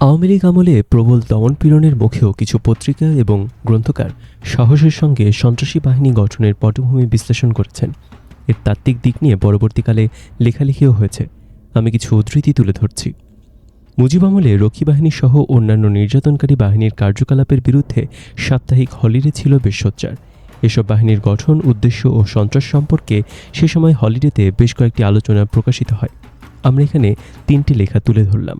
আওয়ামী লীগ আমলে প্রবল দমনপীড়নের মুখেও কিছু পত্রিকা এবং গ্রন্থকার সাহসের সঙ্গে সন্ত্রাসী বাহিনী গঠনের পটভূমি বিশ্লেষণ করেছেন। এর তাত্ত্বিক দিক নিয়ে পরবর্তীকালে লেখালেখিও হয়েছে। আমি কিছু উদ্ধৃতি তুলে ধরছি। মুজিব আমলে রক্ষী বাহিনী সহ অন্যান্য নির্যাতনকারী বাহিনীর কার্যকলাপের বিরুদ্ধে সাপ্তাহিক হলিডে ছিল বেশ সোচ্চার এসব বাহিনীর গঠন, উদ্দেশ্য ও সন্ত্রাস সম্পর্কে সে সময় হলিডেতে বেশ কয়েকটি আলোচনা প্রকাশিত হয়। আমরা এখানে তিনটি লেখা তুলে ধরলাম।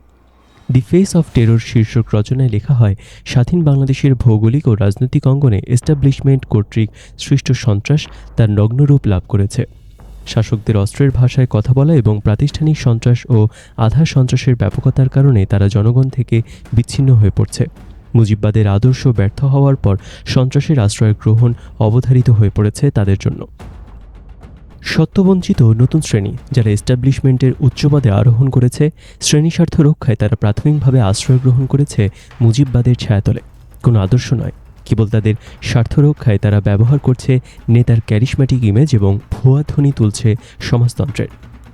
দি ফেস অফ টেরর শীর্ষক রচনায় লেখা হয়, স্বাধীন বাংলাদেশের ভৌগোলিক ও রাজনৈতিক অঙ্গনে এস্টাবলিশমেন্ট কর্তৃক সৃষ্ট সন্ত্রাস তার নগ্নরূপ লাভ করেছে। শাসকদের অস্ত্রের ভাষায় কথা বলা এবং প্রাতিষ্ঠানিক সন্ত্রাস ও আধার সন্ত্রাসের ব্যাপকতার কারণে তারা জনগণ থেকে বিচ্ছিন্ন হয়ে পড়ছে। মুজিববাদের আদর্শ ব্যর্থ হওয়ার পর সন্ত্রাসের আশ্রয় গ্রহণ অবধারিত হয়ে পড়েছে তাদের জন্য। সত্যবঞ্চিত নতুন শ্রেণি, যারা এস্টাবলিশমেন্টের উচ্চপদে আরোহণ করেছে, শ্রেণি স্বার্থ রক্ষায় তারা প্রাথমিকভাবে আশ্রয় গ্রহণ করেছে মুজিববাদের ছায়াতলে। কোনো আদর্শ নয়। কেবল তাদের স্বার্থ রক্ষায় তারা ব্যবহার করছে নেতার ক্যারিসম্যাটিক ইমেজ এবং ভুয়া ধ্বনি তুলছে সমাজতন্ত্রের।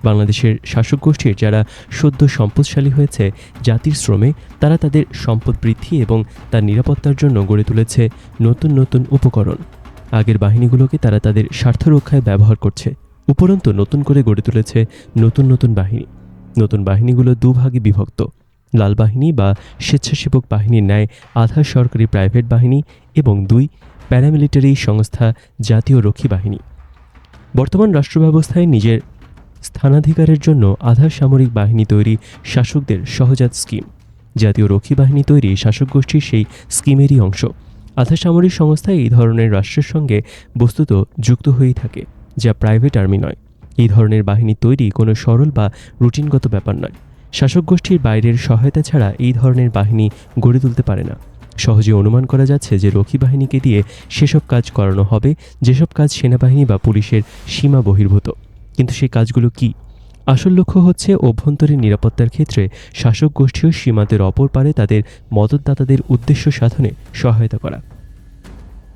বাংলাদেশের শাসক গোষ্ঠীর যারা সদ্য সম্পদশালী হয়েছে জাতির শ্রমে, তারা তাদের সম্পদ বৃদ্ধি এবং তার নিরাপত্তার জন্য গড়ে তুলেছে নতুন নতুন উপকরণ। আগের বাহিনীগুলোকে তারা তাদের স্বার্থ রক্ষায় ব্যবহার করছে। উপরন্তু নতুন করে গড়ে তুলেছে নতুন নতুন বাহিনী। নতুন বাহিনীগুলো দুভাগে বিভক্ত। লাল বাহিনী বা স্বেচ্ছাসেবক বাহিনীর ন্যায় আধা সরকারি প্রাইভেট বাহিনী এবং দুই প্যারামিলিটারি সংস্থা জাতীয় রক্ষী বাহিনী। বর্তমান রাষ্ট্রব্যবস্থায় নিজের স্থানাধিকারের জন্য আধা সামরিক বাহিনী তৈরি শাসকদের সহজাত স্কিম। জাতীয় রক্ষী বাহিনী তৈরি শাসক গোষ্ঠীর সেই স্কিমেরই অংশ। আধা সামরিক সংস্থা এই ধরনের রাষ্ট্রের সঙ্গে বস্তুত যুক্ত হয়েই থাকে। যা প্রাইভেট আর্মি নয়। এই ধরনের বাহিনী তৈরি কোনো সরল বা রুটিনগত ব্যাপার নয়। শাসক গোষ্ঠীর বাইরের সহায়তা ছাড়া এই ধরনের বাহিনী গড়ে তুলতে পারে না। সহজে অনুমান করা যাচ্ছে যে রক্ষী বাহিনীকে দিয়ে সেসব কাজ করানো হবে, যেসব কাজ সেনাবাহিনী বা পুলিশের সীমা বহির্ভূত। কিন্তু সেই কাজগুলো কি? আসল লক্ষ্য হচ্ছে অভ্যন্তরীণ নিরাপত্তার ক্ষেত্রে শাসক গোষ্ঠীয় সীমান্তের অপর পারে তাদের মদতদাতাদের উদ্দেশ্য সাধনে সহায়তা করা।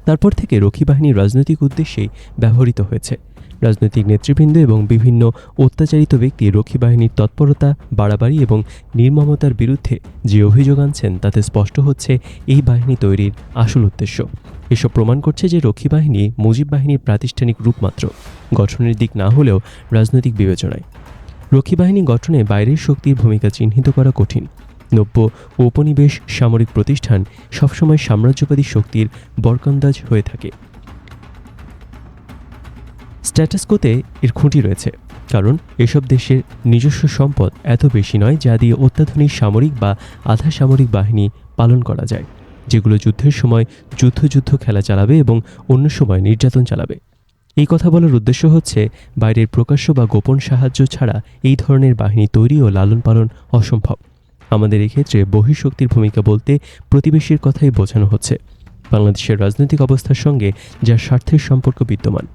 তারপর থেকে রক্ষী বাহিনী রাজনৈতিক উদ্দেশ্যেই ব্যবহৃত হয়েছে। রাজনৈতিক নেতৃবৃন্দ এবং বিভিন্ন অত্যাচারিত ব্যক্তি রক্ষী বাহিনীর তৎপরতা, বাড়াবাড়ি এবং নির্মমতার বিরুদ্ধে যে অভিযোগ আনছেন তাতে স্পষ্ট হচ্ছে এই বাহিনী তৈরির আসল উদ্দেশ্য। এসব প্রমাণ করছে যে রক্ষী বাহিনী মুজিব বাহিনীর প্রাতিষ্ঠানিক রূপ মাত্র গঠনের দিক না হলেও রাজনৈতিক বিবেচনায়। রক্ষী বাহিনী গঠনে বাইরের শক্তির ভূমিকা চিহ্নিত করা কঠিন। নব্য ঔপনিবেশ সামরিক প্রতিষ্ঠান সবসময় সাম্রাজ্যবাদী শক্তির বরকন্দাজ হয়ে থাকে। স্ট্যাটাসকোতে এর খুঁটি রয়েছে, কারণ এসব দেশের নিজস্ব সম্পদ এত বেশি নয় যা দিয়ে অত্যাধুনিক সামরিক বা আধা সামরিক বাহিনী পালন করা যায়, যেগুলো যুদ্ধের সময় যুদ্ধ যুদ্ধ খেলা চালাবে এবং অন্য সময় নির্যাতন চালাবে। এই কথা বলার উদ্দেশ্য হচ্ছে বাইরের প্রকাশ্য বা গোপন সাহায্য ছাড়া এই ধরনের বাহিনী তৈরি ও লালন পালন অসম্ভব। আমাদের এক্ষেত্রে বহিঃশক্তির ভূমিকা বলতে প্রতিবেশীর কথাই বোঝানো হচ্ছে। বাংলাদেশের রাজনৈতিক অবস্থার সঙ্গে যার স্বার্থের সম্পর্ক বিদ্যমান।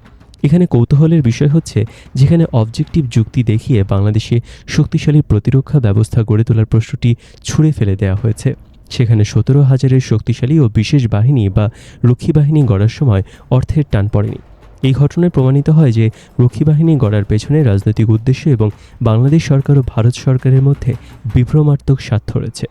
এখানে কৌতূহলের বিষয় হচ্ছে যেখানে অবজেক্টিভ যুক্তি দেখিয়ে বাংলাদেশে শক্তিশালী প্রতিরক্ষা ব্যবস্থা গড়ে তোলার প্রশ্নটি ছুঁড়ে ফেলে দেওয়া হয়েছে। সেখানে সতেরো হাজারের শক্তিশালী ও বিশেষ বাহিনী বা রক্ষী বাহিনী গড়ার সময় অর্থের টান পড়েনি। এই ঘটনায় প্রমাণিত হয় যে রক্ষী বাহিনী গড়ার পেছনে রাজনৈতিক উদ্দেশ্য এবং বাংলাদেশ সরকার ও ভারত সরকারের মধ্যে বিভ্রমাত্মক স্বার্থ রয়েছে।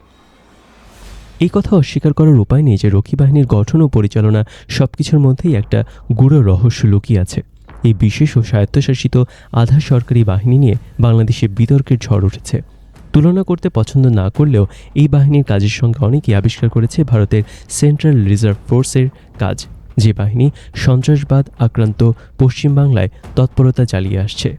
এই কথা অস্বীকার করার উপায় নেই যে রক্ষী বাহিনীর গঠন ও পরিচালনা সবকিছুর মধ্যেই একটা গুড়ো রহস্য লুকিয়ে আছে। এই বিশেষ ও স্বায়ত্তশাসিত আধা সরকারি বাহিনী নিয়ে বাংলাদেশে বিতর্কের ঝড় উঠেছে। তুলনা করতে পছন্দ না করলেও এই বাহিনীর কাজের সঙ্গে অনেকেই আবিষ্কার করেছে ভারতের সেন্ট্রাল রিজার্ভ ফোর্সের কাজ। যে বাহিনী সন্ত্রাসবাদ আক্রান্ত পশ্চিমবাংলায় তৎপরতা চালিয়ে আসছে।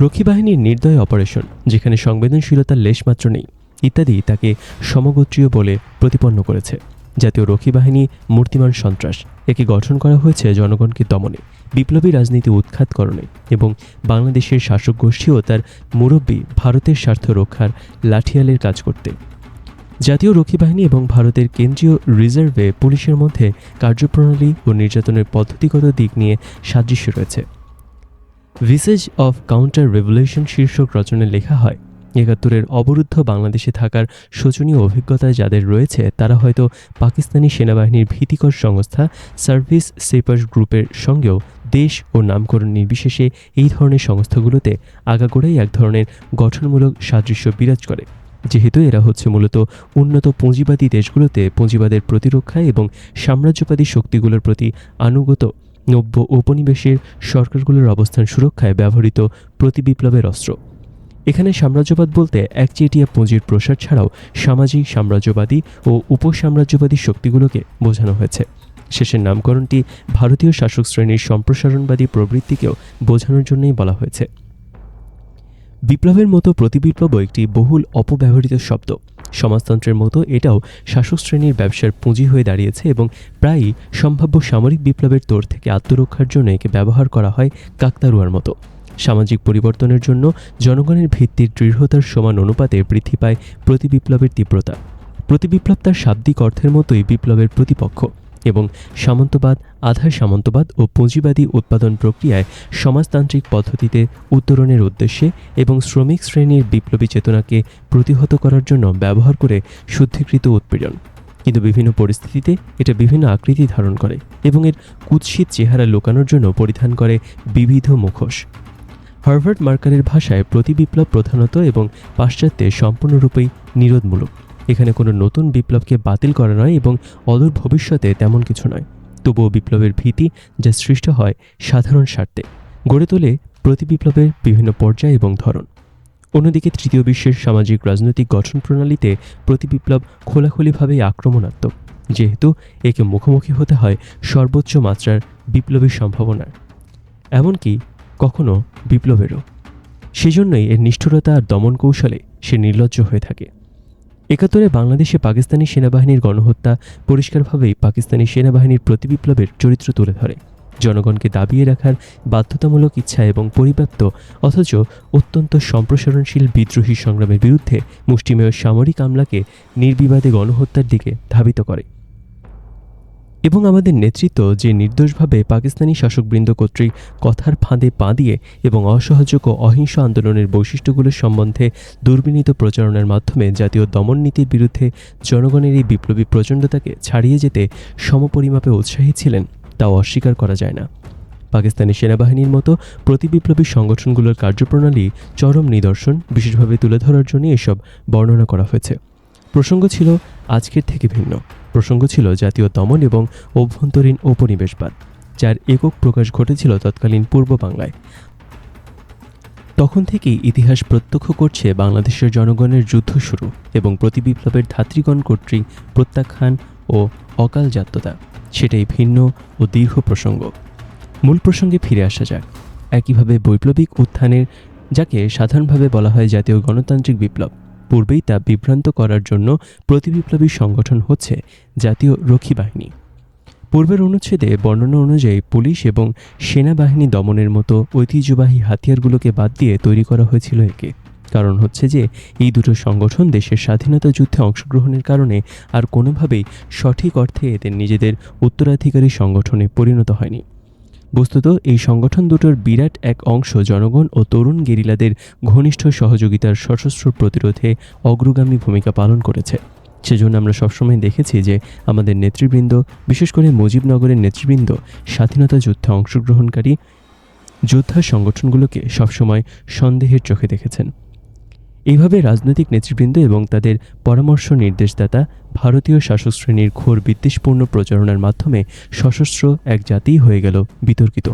রক্ষী বাহিনীর নির্দয় অপারেশন, যেখানে সংবেদনশীলতার লেশমাত্র নেই, ইত্যাদি তাকে সমগোত্রীয় বলে প্রতিপন্ন করেছে। জাতীয় রক্ষী বাহিনী, মূর্তিমান সন্ত্রাস। একে গঠন করা হয়েছে? জনগণকে দমনে? বিপ্লবী রাজনীতি উৎখাতকরণে এবং বাংলাদেশের শাসক গোষ্ঠী ও তার মুরব্বী ভারতের স্বার্থ রক্ষার লাঠিয়ালের কাজ করতে। জাতীয় রক্ষী বাহিনী এবং ভারতের কেন্দ্রীয় রিজার্ভে পুলিশের মধ্যে কার্যপ্রণালী ও নির্যাতনের পদ্ধতিগত দিক নিয়ে সাদৃশ্য রয়েছে। ভিসেজ অফ কাউন্টার রেভলিউশন শীর্ষক রচনায় লেখা হয় একাত্তরের অবরুদ্ধ বাংলাদেশে থাকার শোচনীয় অভিজ্ঞতায় যাদের রয়েছে, তারা হয়তো পাকিস্তানি সেনাবাহিনীর ভীতিকর সংস্থা সার্ভিস সেপার্স গ্রুপের সঙ্গেও দেশ ও নামকরণ নির্বিশেষে এই ধরনের সংস্থাগুলোতে আগাগোড়াই এক ধরনের গঠনমূলক সাদৃশ্য বিরাজ করে। যেহেতু এরা হচ্ছে মূলত উন্নত পুঁজিবাদী দেশগুলোতে পুঁজিবাদের প্রতিরক্ষায় এবং সাম্রাজ্যবাদী শক্তিগুলোর প্রতি আনুগত নব্য ঔপনিবেশের সরকারগুলোর অবস্থান সুরক্ষায় ব্যবহৃত প্রতিবিপ্লবের অস্ত্র। এখানে সাম্রাজ্যবাদ বলতে একচেটিয়া পুঁজির প্রসার ছাড়াও সামাজিক সাম্রাজ্যবাদী ও উপসাম্রাজ্যবাদী শক্তিগুলোকে বোঝানো হয়েছে। শেষের নামকরণটি ভারতীয় শাসক শ্রেণির সম্প্রসারণবাদী প্রবৃত্তিকেও বোঝানোর জন্যই বলা হয়েছে। বিপ্লবের মতো প্রতিবিপ্লবও একটি বহুল অপব্যবহৃত শব্দ। সমাজতন্ত্রের মতো এটাও শাসক শ্রেণির ব্যবসার পুঁজি হয়ে দাঁড়িয়েছে এবং প্রায়ই সম্ভাব্য সামরিক বিপ্লবের তোর থেকে আত্মরক্ষার জন্য একে ব্যবহার করা হয় কাকতারুয়ার মতো। সামাজিক পরিবর্তনের জন্য জনগণের ভিত্তির দৃঢ়তার সমান অনুপাতে বৃদ্ধি পায় প্রতিবিপ্লবের তীব্রতা। প্রতিবিপ্লব তার শাব্দিক অর্থের মতোই বিপ্লবের প্রতিপক্ষ এবং সামন্তবাদ, আধার সামন্তবাদ ও পুঁজিবাদী উৎপাদন প্রক্রিয়ায় সমাজতান্ত্রিক পদ্ধতিতে উত্তরণের উদ্দেশ্যে এবং শ্রমিক শ্রেণির বিপ্লবী চেতনাকে প্রতিহত করার জন্য ব্যবহার করে শুদ্ধিকৃত উৎপীড়ন। কিন্তু বিভিন্ন পরিস্থিতিতে এটা বিভিন্ন আকৃতি ধারণ করে এবং এর কুৎসিত চেহারা লুকানোর জন্য পরিধান করে বিবিধ মুখোশ। হার্ভার্ড মার্কারের ভাষায় প্রতিবিপ্লব প্রধানত এবং পাশ্চাত্যে সম্পূর্ণরূপেই নিরোধমূলক। এখানে কোনো নতুন বিপ্লবকে বাতিল করা নয় এবং অদূর ভবিষ্যতে তেমন কিছু নয়। তবুও বিপ্লবের ভীতি যা সৃষ্ট হয় সাধারণ স্বার্থে, গড়ে তোলে প্রতি বিপ্লবের বিভিন্ন পর্যায় এবং ধরন। অন্যদিকে তৃতীয় বিশ্বের সামাজিক রাজনৈতিক গঠন প্রণালীতে প্রতিবিপ্লব খোলাখুলিভাবেই আক্রমণাত্মক, যেহেতু একে মুখোমুখি হতে হয় সর্বোচ্চ মাত্রার বিপ্লবীর সম্ভাবনার। এমনকি কখনো বিপ্লবেরও। সেজন্যই এর নিষ্ঠুরতা আর দমন কৌশলে সে নির্লজ্জ হয়ে থাকে। একাত্তরে বাংলাদেশে পাকিস্তানি সেনাবাহিনীর গণহত্যা পরিষ্কারভাবেই পাকিস্তানি সেনাবাহিনীর প্রতিবিপ্লবের চরিত্র তুলে ধরে। জনগণকে দাবিয়ে রাখার বাধ্যতামূলক ইচ্ছা এবং পরিব্যাপ্ত, অথচ অত্যন্ত সম্প্রসারণশীল বিদ্রোহী সংগ্রামের বিরুদ্ধে মুষ্টিমেয় সামরিক আমলাকে নির্বিবাদে গণহত্যার দিকে ধাবিত করে। এবং আমাদের নেতৃত্ব যে নির্দোষভাবে পাকিস্তানি শাসকবৃন্দ কর্তৃক কথার ফাঁদে পা দিয়ে এবং অসহযোগ ও অহিংস আন্দোলনের বৈশিষ্ট্যগুলোর সম্বন্ধে দুর্বিনীত প্রচারণার মাধ্যমে জাতীয় দমন নীতির বিরুদ্ধে জনগণের এই বিপ্লবী প্রচণ্ডতাকে ছাড়িয়ে যেতে সমপরিমাপে উৎসাহী ছিলেন তাও অস্বীকার করা যায় না। পাকিস্তানি সেনাবাহিনীর মতো প্রতিবিপ্লবী সংগঠনগুলোর কার্যপ্রণালী চরম নিদর্শন, বিশেষভাবে তুলে ধরার জন্য এসব বর্ণনা করা হয়েছে। প্রসঙ্গ ছিল আজকের থেকে ভিন্ন। প্রসঙ্গ ছিল জাতীয় দমন এবং অভ্যন্তরীণ ঔপনিবেশবাদ যার একক প্রকাশ ঘটেছিল তৎকালীন পূর্ব বাংলায়। তখন থেকেই ইতিহাস প্রত্যক্ষ করছে বাংলাদেশের জনগণের যুদ্ধ শুরু এবং প্রতিবিপ্লবের ধাত্রীগণ কর্তৃক প্রত্যাখ্যান ও অকাল জাত্যতা সেটাই ভিন্ন ও দীর্ঘ প্রসঙ্গ। মূল প্রসঙ্গে ফিরে আসা যাক। একইভাবে বৈপ্লবিক উত্থানের, যাকে সাধারণভাবে বলা হয় জাতীয় গণতান্ত্রিক বিপ্লব পূর্বেই তা বিভ্রান্ত করার জন্য প্রতিবিপ্লবী সংগঠন হচ্ছে জাতীয় রক্ষী বাহিনী। পূর্বের অনুচ্ছেদে বর্ণনা অনুযায়ী পুলিশ এবং সেনাবাহিনী দমনের মতো ঐতিহ্যবাহী হাতিয়ারগুলোকে বাদ দিয়ে তৈরি করা হয়েছিল একে। কারণ হচ্ছে যে, এই দুটো সংগঠন দেশের স্বাধীনতা যুদ্ধে অংশগ্রহণের কারণে আর কোনোভাবেই সঠিক অর্থে এদের নিজেদের উত্তরাধিকারী সংগঠনে পরিণত হয়নি। বস্তুত, এই সংগঠন দুটোর বিরাট এক অংশ জনগণ ও তরুণ গেরিলাদের ঘনিষ্ঠ সহযোগিতার সশস্ত্র প্রতিরোধে অগ্রগামী ভূমিকা পালন করেছে। সেজন্য আমরা সবসময় দেখেছি যে, আমাদের নেতৃবৃন্দ, বিশেষ করে মুজিবনগরের নেতৃবৃন্দ, স্বাধীনতা যুদ্ধে অংশগ্রহণকারী যোদ্ধা সংগঠনগুলোকে সবসময় সন্দেহের চোখে দেখেছেন। এইভাবে রাজনৈতিক নেতৃবৃন্দ এবং তাদের পরামর্শ নির্দেশদাতা ভারতীয় শাসক শ্রেণির ঘোর বিদ্বেষপূর্ণ প্রচারণার মাধ্যমে সশস্ত্র এক জাতিই হয়ে গেল বিতর্কিত।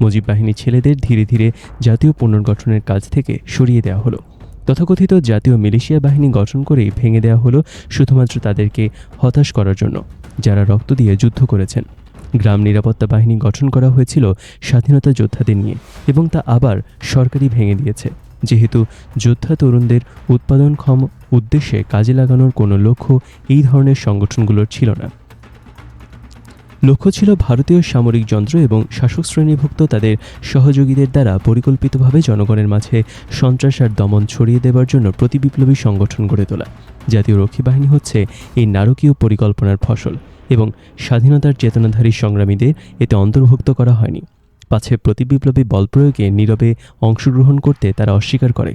মুজিব বাহিনী ছেলেদের ধীরে ধীরে জাতীয় পুনর্গঠনের কাজ থেকে সরিয়ে দেওয়া হলো। তথাকথিত জাতীয় মিলিশিয়া বাহিনী গঠন করেই ভেঙে দেওয়া হলো শুধুমাত্র তাদেরকে হতাশ করার জন্য, যারা রক্ত দিয়ে যুদ্ধ করেছেন। গ্রাম নিরাপত্তা বাহিনী গঠন করা হয়েছিল স্বাধীনতা যোদ্ধাদের নিয়ে এবং তা আবার সরকারি ভেঙে দিয়েছে। যেহেতু যোদ্ধা তরুণদের উৎপাদনক্ষম উদ্দেশ্যে কাজে লাগানোর কোনো লক্ষ্য এই ধরনের সংগঠনগুলোর ছিল না। লক্ষ্য ছিল ভারতীয় সামরিক যন্ত্র এবং শাসক শ্রেণীভুক্ত তাদের সহযোগীদের দ্বারা পরিকল্পিতভাবে জনগণের মাঝে সন্ত্রাস আর দমন ছড়িয়ে দেবার জন্য প্রতিবিপ্লবী সংগঠন গড়ে তোলা। জাতীয় রক্ষী বাহিনী হচ্ছে এই নারকীয় পরিকল্পনার ফসল এবং স্বাধীনতার চেতনাধারী সংগ্রামীদের এতে অন্তর্ভুক্ত করা হয়নি। পাছে প্রতিবিপ্লবী বল প্রয়োগে নীরবে অংশগ্রহণ করতে তারা অস্বীকার করে।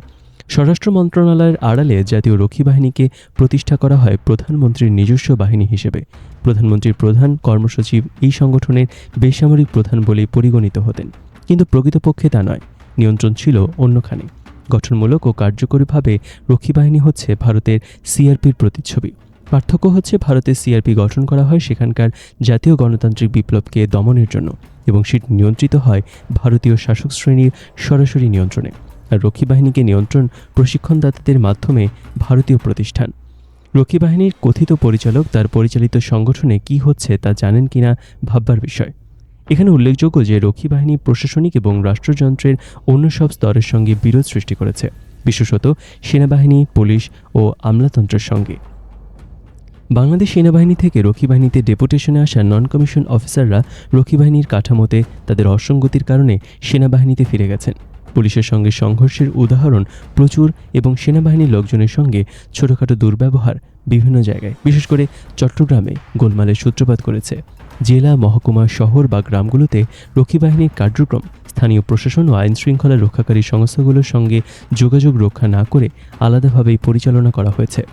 স্বরাষ্ট্র মন্ত্রণালয়ের আড়ালে জাতীয় রক্ষী বাহিনীকে প্রতিষ্ঠা করা হয় প্রধানমন্ত্রীর নিজস্ব বাহিনী হিসেবে। প্রধানমন্ত্রীর প্রধান কর্মসচিব এই সংগঠনের বেসামরিক প্রধান বলেই পরিগণিত হতেন। কিন্তু প্রকৃতপক্ষে তা নয়, নিয়ন্ত্রণ ছিল অন্যখানে। গঠনমূলক ও কার্যকরীভাবে রক্ষী বাহিনী হচ্ছে ভারতের সিআরপির প্রতিচ্ছবি। পার্থক্য হচ্ছে ভারতের সিআরপি গঠন করা হয় সেখানকার জাতীয় গণতান্ত্রিক বিপ্লবকে দমনের জন্য। এবং সেটি নিয়ন্ত্রিত হয় ভারতীয় শাসক শ্রেণির সরাসরি নিয়ন্ত্রণে। আর রক্ষী বাহিনীকে নিয়ন্ত্রণ প্রশিক্ষণদাতাদের মাধ্যমে ভারতীয় প্রতিষ্ঠান। রক্ষী বাহিনীর কথিত পরিচালক তার পরিচালিত সংগঠনে কি হচ্ছে তা জানেন কিনা ভাববার বিষয়। এখানে উল্লেখযোগ্য যে রক্ষী বাহিনী প্রশাসনিক এবং রাষ্ট্রযন্ত্রের অন্য সব স্তরের সঙ্গে বিরোধ সৃষ্টি করেছে। বিশেষত সেনাবাহিনী, পুলিশ ও আমলাতন্ত্রের সঙ্গে। বাংলাদেশ সেনাবাহিনী থেকে রক্ষী বাহিনীতে ডেপুটেশনে আসা নন কমিশন অফিসাররা রক্ষী বাহিনীর কাঠামোতে তাদের অসঙ্গতির কারণে সেনাবাহিনীতে ফিরে গেছেন। পুলিশের সঙ্গে সংঘর্ষের উদাহরণ প্রচুর এবং সেনাবাহিনীর লোকজনের সঙ্গে ছোটোখাটো দুর্ব্যবহার বিভিন্ন জায়গায়। বিশেষ করে চট্টগ্রামে গোলমালের সূত্রপাত করেছে। জেলা মহকুমা শহর বা গ্রামগুলোতে রক্ষী বাহিনীর কার্যক্রম, স্থানীয় প্রশাসন ও আইন শৃঙ্খলা রক্ষাকারী সংস্থাগুলোর সঙ্গে যোগাযোগ রক্ষা না করে আলাদাভাবেই পরিচালনা করা হয়েছে।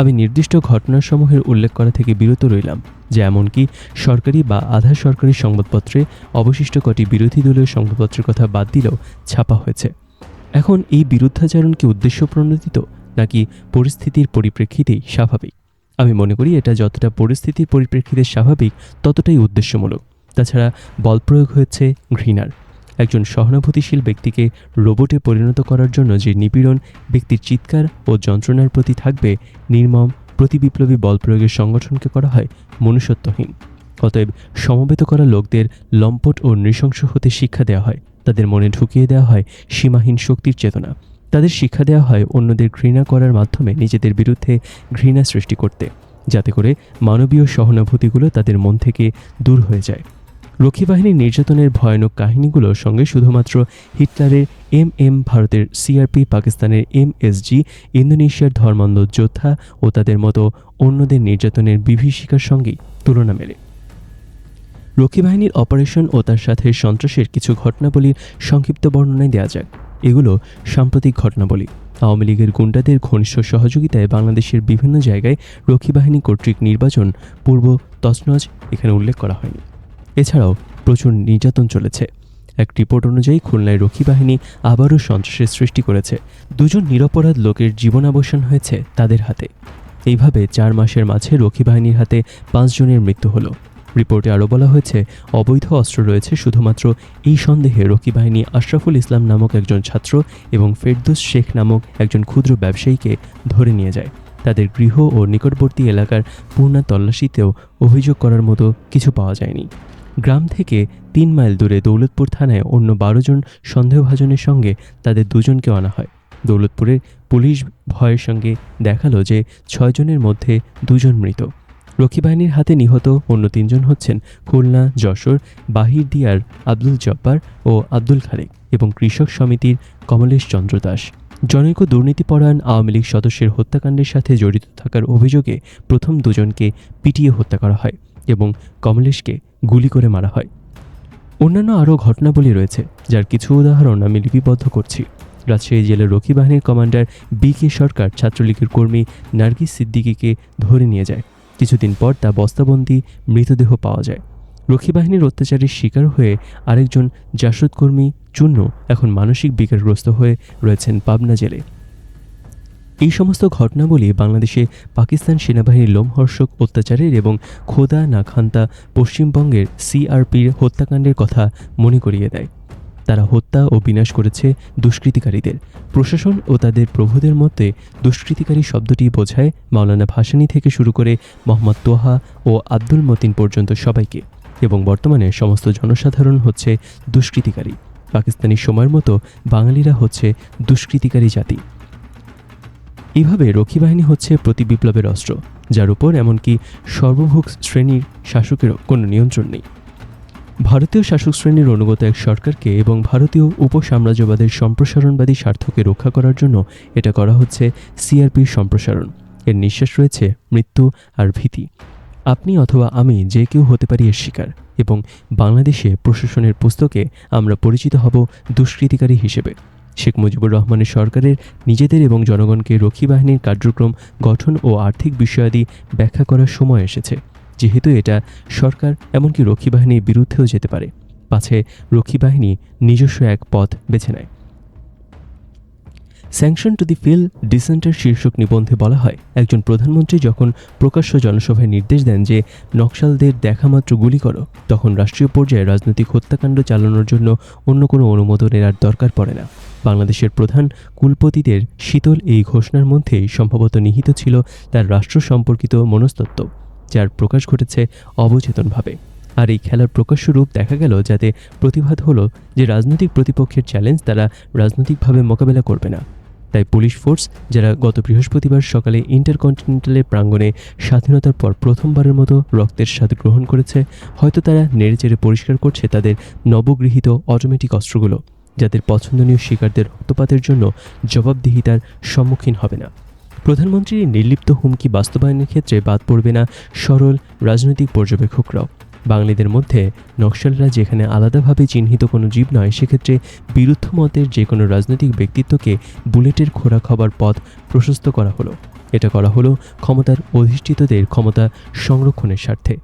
আমি নির্দিষ্ট ঘটনাসমূহের উল্লেখ করা থেকে বিরত রইলাম, যে এমনকি সরকারি বা আধা সরকারি সংবাদপত্রে অবশিষ্ট কটি বিরোধী দলীয় সংবাদপত্রের কথা বাদ দিলেও ছাপা হয়েছে। এখন এই বিরুদ্ধাচরণ কি উদ্দেশ্য প্রণোদিত, নাকি পরিস্থিতির পরিপ্রেক্ষিতেই স্বাভাবিক? আমি মনে করি এটা যতটা পরিস্থিতির পরিপ্রেক্ষিতে স্বাভাবিক, ততটাই উদ্দেশ্যমূলক। তাছাড়া বল প্রয়োগ হয়েছে ঘৃণার। একজন সহানুভূতিশীল ব্যক্তিকে রোবটে পরিণত করার জন্য যে নিপীড়ন, ব্যক্তির চিৎকার ও যন্ত্রণার প্রতি থাকবে নির্মম, প্রতিবিপ্লবী বল প্রয়োগের সংগঠনকে করা হয় মনুষ্যত্বহীন। অতএব সমবেত করা লোকদের লম্পট ও নৃশংস হতে শিক্ষা দেওয়া হয়। তাদের মনে ঢুকিয়ে দেওয়া হয় সীমাহীন শক্তির চেতনা। তাদের শিক্ষা দেওয়া হয় অন্যদের ঘৃণা করার মাধ্যমে নিজেদের বিরুদ্ধে ঘৃণা সৃষ্টি করতে, যাতে করে মানবীয় সহানুভূতিগুলো তাদের মন থেকে দূর হয়ে যায়। রক্ষী বাহিনীর নির্যাতনের ভয়ানক কাহিনীগুলোর সঙ্গে শুধুমাত্র হিটলারের এম এম ভারতের সিআরপি, পাকিস্তানের এম এমএসজি, ইন্দোনেশিয়ার ধর্মান্ধ যোদ্ধা ও তাদের মতো অন্যদের নির্যাতনের বিভীষিকার সঙ্গেই তুলনা মেলে। রক্ষী বাহিনীর অপারেশন ও তার সাথে সন্ত্রাসের কিছু ঘটনাবলীর সংক্ষিপ্ত বর্ণনায় দেওয়া যাক। এগুলো সাম্প্রতিক ঘটনাবলী। আওয়ামী লীগের গুন্ডাদের ঘনিষ্ঠ সহযোগিতায় বাংলাদেশের বিভিন্ন জায়গায় রক্ষী বাহিনী কর্তৃক নির্বাচন পূর্ব তছনছ এখানে উল্লেখ করা হয়নি। এছাড়াও প্রচুর নির্যাতন চলেছে। এক রিপোর্ট অনুযায়ী খুলনায় রক্ষী বাহিনী আবারও সন্ত্রাসের সৃষ্টি করেছে। দুজন নিরপরাধ লোকের জীবনাবসান হয়েছে তাদের হাতে। এইভাবে চার মাসের মাঝে রক্ষী বাহিনীর হাতে পাঁচজনের মৃত্যু হলো। রিপোর্টে আরও বলা হয়েছে, অবৈধ অস্ত্র রয়েছে শুধুমাত্র এই সন্দেহে রক্ষী বাহিনী আশরাফুল ইসলাম নামক একজন ছাত্র এবং ফেরদুস শেখ নামক একজন ক্ষুদ্র ব্যবসায়ীকে ধরে নিয়ে যায়। তাদের গৃহ ও নিকটবর্তী এলাকার পূর্ণা তল্লাশিতেও অভিযোগ করার মতো কিছু পাওয়া যায়নি। গ্রাম থেকে তিন মাইল দূরে দৌলতপুর থানায় অন্য বারো জন সন্দেহভাজনের সঙ্গে তাদের দুজনকে আনা হয়। দৌলতপুরের পুলিশ ভয়ের সঙ্গে দেখাল যে ছয়জনের মধ্যে দুজন মৃত। রক্ষী বাহিনীর হাতে নিহত অন্য তিনজন হচ্ছেন খুলনা, যশোর বাহির দিয়ার আব্দুল জব্বার ও আব্দুল খালেক এবং কৃষক সমিতির কমলেশ চন্দ্র দাস। জনৈক দুর্নীতিপরায়ণ আওয়ামী লীগ সদস্যের হত্যাকাণ্ডের সাথে জড়িত থাকার অভিযোগে প্রথম দুজনকে পিটিয়ে হত্যা করা হয় এবং কমলেশকে গুলি করে মারা হয়। অন্যান্য আরও ঘটনাবলী রয়েছে, যার কিছু উদাহরণ আমি লিপিবদ্ধ করছি। রাজশাহী জেলার রক্ষী বাহিনীর কমান্ডার বি কে সরকার ছাত্রলীগের কর্মী নার্গিস সিদ্দিকিকে ধরে নিয়ে যায়। কিছুদিন পর তা বস্তাবন্দি মৃতদেহ পাওয়া যায়। রক্ষী বাহিনীর অত্যাচারের শিকার হয়ে আরেকজন জাসদ কর্মী চূর্ণ এখন মানসিক বিকারগ্রস্ত হয়ে রয়েছেন পাবনা জেলে। এই সমস্ত ঘটনাবলী বাংলাদেশে পাকিস্তান সেনাবাহিনীর লোমহর্ষক অত্যাচারের এবং খোদা না খান্তা পশ্চিমবঙ্গের সিআরপির হত্যাকাণ্ডের কথা মনে করিয়ে দেয়। তারা হত্যা ও বিনাশ করেছে দুষ্কৃতিকারীদের। প্রশাসন ও তাদের প্রভুদের মধ্যে দুষ্কৃতিকারী শব্দটি বোঝায় মাওলানা ভাসানী থেকে শুরু করে মোহাম্মদ তোহা ও আব্দুল মতিন পর্যন্ত সবাইকে এবং বর্তমানে সমস্ত জনসাধারণ হচ্ছে দুষ্কৃতিকারী। পাকিস্তানি সময়ের মতো বাঙালিরা হচ্ছে দুষ্কৃতিকারী জাতি। এইভাবে রক্ষী বাহিনী হচ্ছে প্রতি বিপ্লবের অস্ত্র, যার উপর এমনকি সর্বভোগ শ্রেণির শাসকেরও কোনো নিয়ন্ত্রণ নেই। ভারতীয় শাসক শ্রেণির অনুগত এক সরকারকে এবং ভারতীয় উপসাম্রাজ্যবাদের সম্প্রসারণবাদী স্বার্থকে রক্ষা করার জন্য এটা করা হচ্ছে সিআরপির সম্প্রসারণ। এর নিঃশ্বাস রয়েছে মৃত্যু আর ভীতি। আপনি অথবা আমি যে কেউ হতে পারি এর শিকার এবং বাংলাদেশে প্রশাসনের পুস্তকে আমরা পরিচিত হব দুষ্কৃতিকারী হিসেবে। শেখ মুজিবুর রহমানের সরকারের নিজেদের এবং জনগণকে রক্ষী বাহিনীর কার্যক্রম, গঠন ও আর্থিক বিষয়াদি ব্যাখ্যা করার সময় এসেছে। যেহেতু এটা সরকার এমনকি রক্ষী বাহিনীর বিরুদ্ধেও যেতে পারে, পাছে রক্ষী বাহিনী নিজস্ব এক পথ বেছে নেয়। Sanction to the feel dissenter শীর্ষক নিবন্ধে বলা হয়, একজন প্রধানমন্ত্রী যখন প্রকাশ্য জনসভায় নির্দেশ দেন যে নকশালদের দেখামাত্র গুলি করো, তখন রাষ্ট্রীয় পর্যায়ে রাজনৈতিক হত্যাকাণ্ড চালানোর জন্য অন্য কোনো অনুমোদনের আর দরকার পড়ে না। বাংলাদেশের প্রধান কুলপতিদের শীতল এই ঘোষণার মধ্যেই সম্ভবত নিহিত ছিল তার রাষ্ট্র সম্পর্কিত মনস্তত্ত্ব, যার প্রকাশ ঘটেছে অবচেতনভাবে। আর এই খেলার প্রকাশ্য রূপ দেখা গেল যাতে প্রতিবাদ হলো যে রাজনৈতিক প্রতিপক্ষের চ্যালেঞ্জ তারা রাজনৈতিকভাবে মোকাবেলা করবে না। তাই পুলিশ ফোর্স, যারা গত বৃহস্পতিবার সকালে ইন্টারকন্টিনেন্টালের প্রাঙ্গণে স্বাধীনতার পর প্রথমবারের মতো রক্তের স্বাদ গ্রহণ করেছে, হয়তো তারা নেড়েচেড়ে পরিষ্কার করছে তাদের নবগৃহীত অটোমেটিক অস্ত্রগুলো। যাদের পছন্দনীয় শিকারদের রক্তপাতের জন্য জবাবদিহিতার সম্মুখীন হবে না। প্রধানমন্ত্রীর নির্লিপ্ত হুমকি বাস্তবায়নের ক্ষেত্রে বাদ পড়বে না সরল রাজনৈতিক পর্যবেক্ষকরাও। বাঙালিদের মধ্যে নকশালরা যেখানে আলাদাভাবে চিহ্নিত কোনো জীব নয়, সেক্ষেত্রে বিরুদ্ধ মতের যে কোনো রাজনৈতিক ব্যক্তিত্বকে বুলেটের খোরাক হবার পথ প্রশস্ত করা হলো। এটা করা হলো ক্ষমতার অধিষ্ঠিতদের ক্ষমতা সংরক্ষণের স্বার্থে।